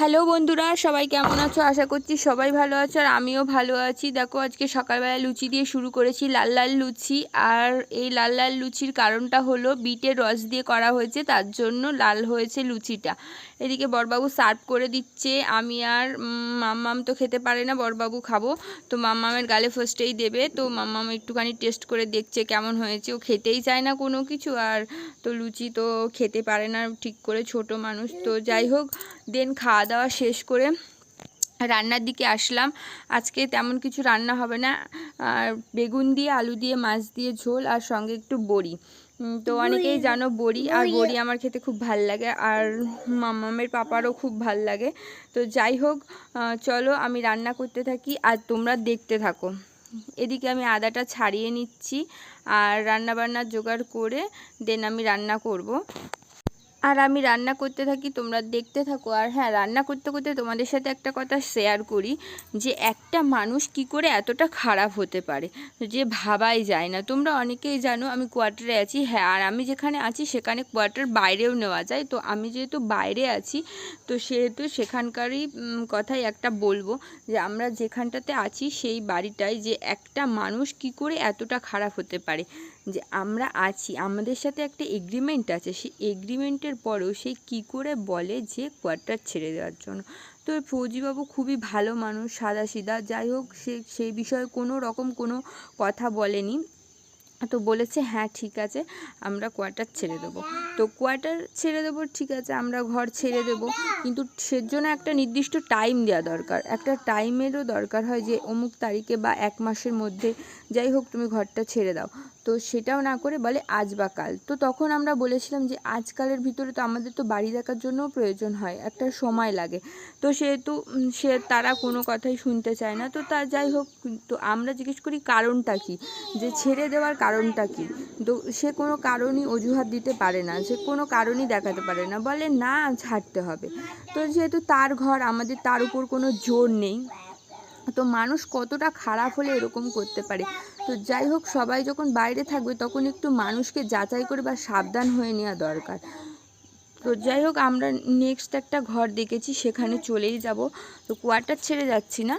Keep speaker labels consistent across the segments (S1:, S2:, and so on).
S1: Hello বন্ধুরা, সবাই কেমন আছো? আশা করছি সবাই ভালো আছো আর আমিও ভালো আছি। দেখো, আজকে সকালবেলা লুচি দিয়ে শুরু করেছি, লাল লাল লুচি। আর এই লাল লাল লুচির কারণটা হলো, বিটের রস দিয়ে করা হয়েছে, তার জন্য লাল হয়েছে লুচিটা। এদিকে বরবাবু সার্ভ করে দিচ্ছে। আমি আর মাম্মাম তো খেতে পারে না, বরবাবু খাব। তো মাম্মামের গালে ফার্স্টেই দেবে। তো মাম্মাম একটুখানি টেস্ট করে দেখছে কেমন হয়েছে। ও খেতেই চায় না কোনো কিছু। আর তো লুচি তো খেতে পারে না, ঠিক করে ছোট মানুষ। তো যাই হোক, দেন খাওয়া দাওয়া শেষ করে রান্নার দিকে আসলাম। আজকে তেমন কিছু রান্না হবে না। আর বেগুন দিয়ে আলু দিয়ে মাছ দিয়ে ঝোল আর সঙ্গে একটু বড়ি। তো অনেকেই জানো বড়ি। আর বড়ি আমার খেতে খুব ভালো লাগে। আর মামামের পাপারও খুব ভালো লাগে। তো যাই হোক চলো আমি রান্না করতে থাকি আর তোমরা দেখতে থাকো। এদিকে আমি আদাটা ছাড়িয়ে নিচ্ছি আর রান্না বান্নার জোগাড় করে দেন আমি রান্না করব। আর আমি রান্না করতে থাকি, তোমরা দেখতে থাকো। আর হ্যাঁ রান্না করতে করতে তোমাদের সাথে একটা কথা শেয়ার করি, যে একটা মানুষ কি করে এতটা খারাপ হতে পারে? যে ভাবাই যায় না। তোমরা অনেকেই জানো, আমি কোয়ার্টারে আছি হ্যাঁ আর আমি যেখানে আছি, সেখানে কোয়ার্টার বাইরেও নেওয়া যায়। তো আমি যেহেতু বাইরে আছি, তো সেহেতু সেখানকারই কথাই একটা বলব, যে আমরা যেখানটাতে আছি, সেই বাড়িটায় যে একটা মানুষ কি করে এতটা খারাপ হতে পারে? যে আমরা আছি, আমাদের সাথে একটা এগ্রিমেন্ট আছে, সেই এগ্রিমেন্টের পরেও সে কি করে বলে যে কোয়ার্টার ছেড়ে দেওয়ার জন্য। তো ফৌজিবাবু খুবই ভালো মানুষ, সাদাসিধা, যাই হোক সে সেই বিষয়ে কোনো রকম কোনো কথা বলেনি। তো বলেছে হ্যাঁ ঠিক আছে, আমরা কোয়ার্টার ছেড়ে দেবো। তো কোয়ার্টার ছেড়ে দেবো, ঠিক আছে, আমরা ঘর ছেড়ে দেবো, কিন্তু সের জন্য একটা নির্দিষ্ট টাইম দেওয়া দরকার। একটা টাইমেরও দরকার হয় যে অমুক তারিখে বা এক মাসের মধ্যে, যাই হোক তুমি ঘরটা ছেড়ে দাও। তো সেটাও না করে বলে আজ বা কাল। তো তখন আমরা বলেছিলাম যে আজকালের ভিতরে তো আমাদের তো বাড়ি দেখার জন্যও প্রয়োজন হয়, একটা সময় লাগে। তো সেহেতু সে তারা কোনো কথাই শুনতে চায় না। তো তা যাই হোক, তো আমরা জিজ্ঞেস করি, কারণটা কি? যে, ছেড়ে দেওয়ার কারণটা কি? তো সে কোনো কারণই অজুহাত দিতে পারে না, সে কোনো কারণই দেখাতে পারে না। বলে, না ছাড়তে হবে। তো যেহেতু তার ঘর, আমাদের তার উপর কোনো জোর নেই, তো মানুষ কতটা খারাপ হলে এরকম করতে পারে? তো যাই হোক, সবাই যখন বাইরে থাকবে তখন একটু মানুষকে যাচাই করে বা সাবধান হয়ে নেওয়া দরকার। তো যাই হোক, আমরা নেক্সট একটা ঘর দেখেছি, সেখানে চলেই যাব। তো কোয়ার্টার ছেড়ে যাচ্ছি না।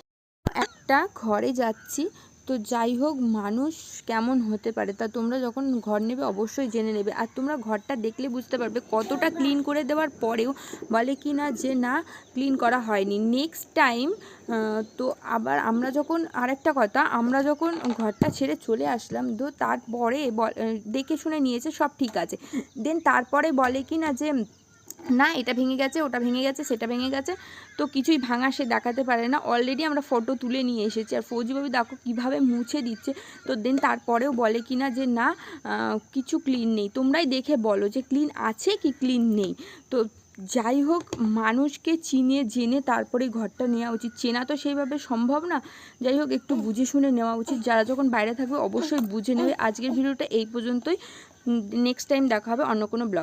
S1: একটা ঘরে যাচ্ছি তো যাই হোক, মানুষ কেমন হতে পারে তা তোমরা যখন ঘর নেবে অবশ্যই জেনে নেবে। আর তোমরা ঘরটা দেখলে বুঝতে পারবে কতটা ক্লিন করে দেওয়ার পরেও বলে কি না যে না ক্লিন করা হয়নি। নেক্সট টাইম তো আবার আমরা যখন আরেকটা কথা, আমরা যখন ঘরটা ছেড়ে চলে আসলাম, তো তারপরে দেখে শুনে নিয়েছে সব ঠিক আছে। দেন তারপরে বলে কি না যে না, এটা ভেঙে গেছে, ওটা ভেঙে গেছে, সেটা ভেঙে গেছে। তো কিছুই ভাঙা সে দেখাতে পারে না। অলরেডি আমরা ফটো তুলে নিয়ে এসেছি। আর ফৌজিবাবু দেখো কীভাবে মুছে দিচ্ছে। তো দেন তারপরেও বলে কি না যে, না কিছু ক্লিন নেই। তোমরাই দেখে বলো যে ক্লিন আছে কি ক্লিন নেই? তো যাই হোক, মানুষকে চিনে, জেনে তারপরে ঘরটা নেওয়া উচিত। চেনা তো সেইভাবে সম্ভব না। যাই হোক, একটু বুঝে শুনে নেওয়া উচিত। যারা যখন বাইরে থাকবে, অবশ্যই বুঝে নেবে। আজকের ভিডিওটা এই পর্যন্তই। নেক্সট টাইম দেখা হবে অন্য কোনো ব্লগ